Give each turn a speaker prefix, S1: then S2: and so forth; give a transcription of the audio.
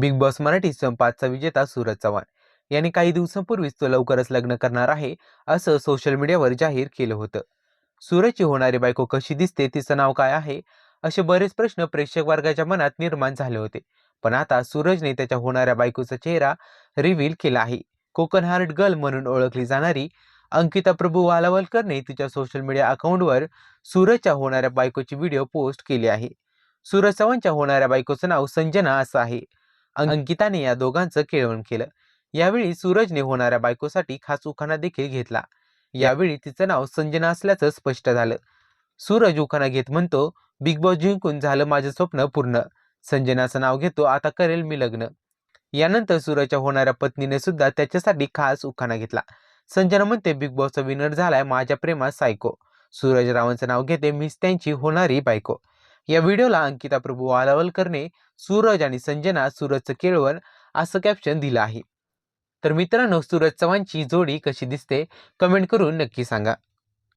S1: Big boss Marathi season पाचचा विजेता सूरज चव्हाण. यांनी काही दिवसांपूर्वीच तो लवकरच लग्न करणार आहे असं सोशल मीडियावर जाहीर केलं होतं. सूरजची होणारी बायको कशी दिसते तिचं नाव काय आहे असे बरेच प्रश्न प्रेक्षक वर्गाच्या मनात निर्माण झाले होते. पण आता सूरजने त्याच्या होणाऱ्या बायकोचा चेहरा रिव्हील केला आहे. कोकण हार्ट गर्ल म्हणून ओळखली जाणारी अंकिता प्रभू वालावलकरने तिच्या सोशल मीडिया अकाउंटवर सूरजच्या होणाऱ्या बायकोची व्हिडिओ पोस्ट केली आहे. सूरज चव्हाणच्या होणाऱ्या बायकोचं नाव संजना असं आहे. अंकिताने या दोघांचं केळवण केलं. यावेळी सूरजने होणाऱ्या बायकोसाठी खास उखाणा देखील घेतला. यावेळी तिचं नाव संजना असल्याचं स्पष्ट झालं. सूरज उखाणा घेत म्हणतो बिग बॉस जिंकून झालं माझं स्वप्न पूर्ण. संजनाचं नाव घेतो आता करेल मी लग्न. यानंतर सूरजच्या होणाऱ्या पत्नीने सुद्धा त्याच्यासाठी खास उखाणा घेतला. संजना म्हणते बिग बॉसचा विनर झालाय माझ्या प्रेमात सायको. सूरज रावांचं नाव घेते मीच त्यांची होणारी बायको. या व्हिडिओला अंकिता प्रभू वालावलकरने सूरज आणि संजना सूरजचं केळवण असं कॅप्शन दिलं आहे. तर मित्रांनो सूरज चव्हाणची जोडी कशी दिसते? कमेंट करून नक्की सांगा.